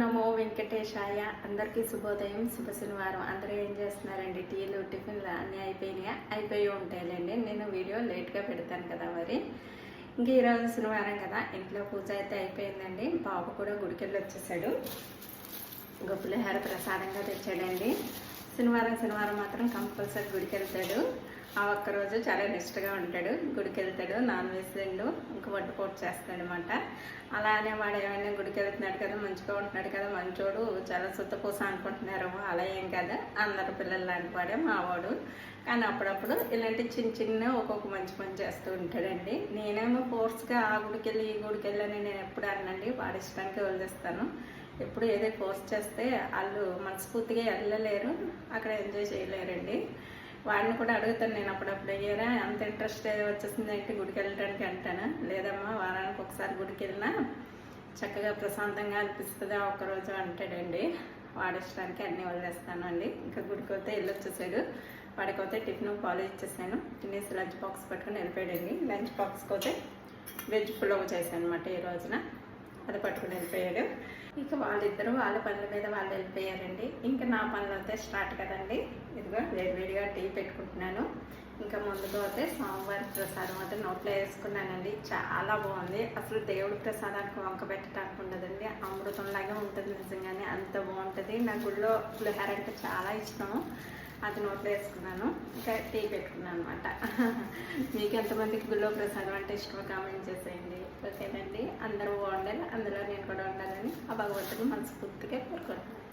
నమో వెంకటేశాయ. అందరికీ శుభోదయం శుభ శనివారం. అందరూ ఏం చేస్తున్నారండి? టీలు టిఫిన్లు అన్నీ అయిపోయినాయా? అయిపోయి ఉంటాయిలేండి. నేను వీడియో లేట్గా పెడతాను కదా మరి. ఇంక ఈరోజు శనివారం కదా. ఇంట్లో పూజ అయితే అయిపోయిందండి. బాబు కూడా గుడికెళ్ళి వచ్చేసాడు. గొప్పలహార ప్రసాదంగా తెచ్చాడండి. శనివారం శనివారం మాత్రం కంపల్సరీ గుడికి వెళ్తాడు ఆ ఒక్క రోజు చాలా నిష్టగా ఉంటాడు. గుడికి వెళ్తాడు నాన్ వెజ్ తిండు ఇంకా వడ్డుపోటు చేస్తాడు అనమాట అలానే వాడు ఏమైనా గుడికి వెళ్తున్నాడు కదా మంచిగా ఉంటున్నాడు కదా మంచోడు చాలా సుత్తపూస అనుకుంటున్నారు అలా ఏం కదా. అందరు పిల్లలు లాంటి వాడే మావాడు. కానీ అప్పుడప్పుడు ఇలాంటి చిన్న చిన్న ఒక్కొక్క మంచి పని చేస్తూ ఉంటాడండి. నేనేమో ఫోర్స్గా ఆ గుడికి వెళ్ళి ఈ గుడికి వెళ్ళని నేను ఎప్పుడు అనండి వాడి ఇష్టానికి వదిలేస్తాను. ఎప్పుడు ఏదో పోస్ట్ చేస్తే వాళ్ళు మనస్ఫూర్తిగా వెళ్ళలేరు అక్కడ ఎంజాయ్ చేయలేరండి. వాడిని కూడా అడుగుతాను నేను అప్పుడప్పుడు అయ్యారా? అంత ఇంట్రెస్ట్ వచ్చేసింది అంటే గుడికి వెళ్ళడానికి అంటాను? లేదమ్మా వారానికి ఒకసారి గుడికి వెళ్ళినా చక్కగా ప్రశాంతంగా అనిపిస్తుంది ఒక్కరోజు? అంటాడండి. వాడి ఇష్టానికి వదిలేస్తాను వదిలేస్తానండి ఇంకా గుడికి వస్తే వెళ్ళొచ్చేసాడు. వాడికి వస్తే టిఫిన్ పాలు ఇచ్చేసాను తినేసి లంచ్ బాక్స్ పట్టుకొని వెళ్ళిపోయాడండి. లంచ్ బాక్స్కి పోతే వెజ్ పులావ్ చేశాను అనమాట ఈ రోజున. అది పట్టుకుని వెళ్ళిపోయాడు. ఇక వాళ్ళిద్దరూ వాళ్ళ పనుల మీద వాళ్ళు వెళ్ళిపోయారండి. ఇంకా నా పనులు అయితే స్టార్ట్ కదండి. ఇదిగో వేడివేడిగా టీ పెట్టుకుంటున్నాను. ఇంకా ముందుగా అయితే సోమవారి ప్రసాదం అయితే నోట్లో వేసుకున్నానండి. చాలా బాగుంది. అసలు దేవుడి ప్రసాదానికి వంక పెట్టడానికి ఉండదండి. అమృతంలాగే ఉంటుంది నిజంగానే. అంత బాగుంటుంది. నా గుళ్ళో పులిహార అంటే చాలా ఇష్టం. అది నోట్లో వేసుకున్నాను. ఇంకా టీ పెట్టుకున్నాను అనమాట మీకు ఎంతమందికి గుళ్ళో ప్రసాదం అంటే ఇష్టం కామెంట్ చేసేయండి. ఓకేనండి. అందరూ బాగుండాలి అందులో నేను కూడా ఉండాలని ఆ భగవంతుని మనస్ఫూర్తిగా కోరుకుంటున్నాను.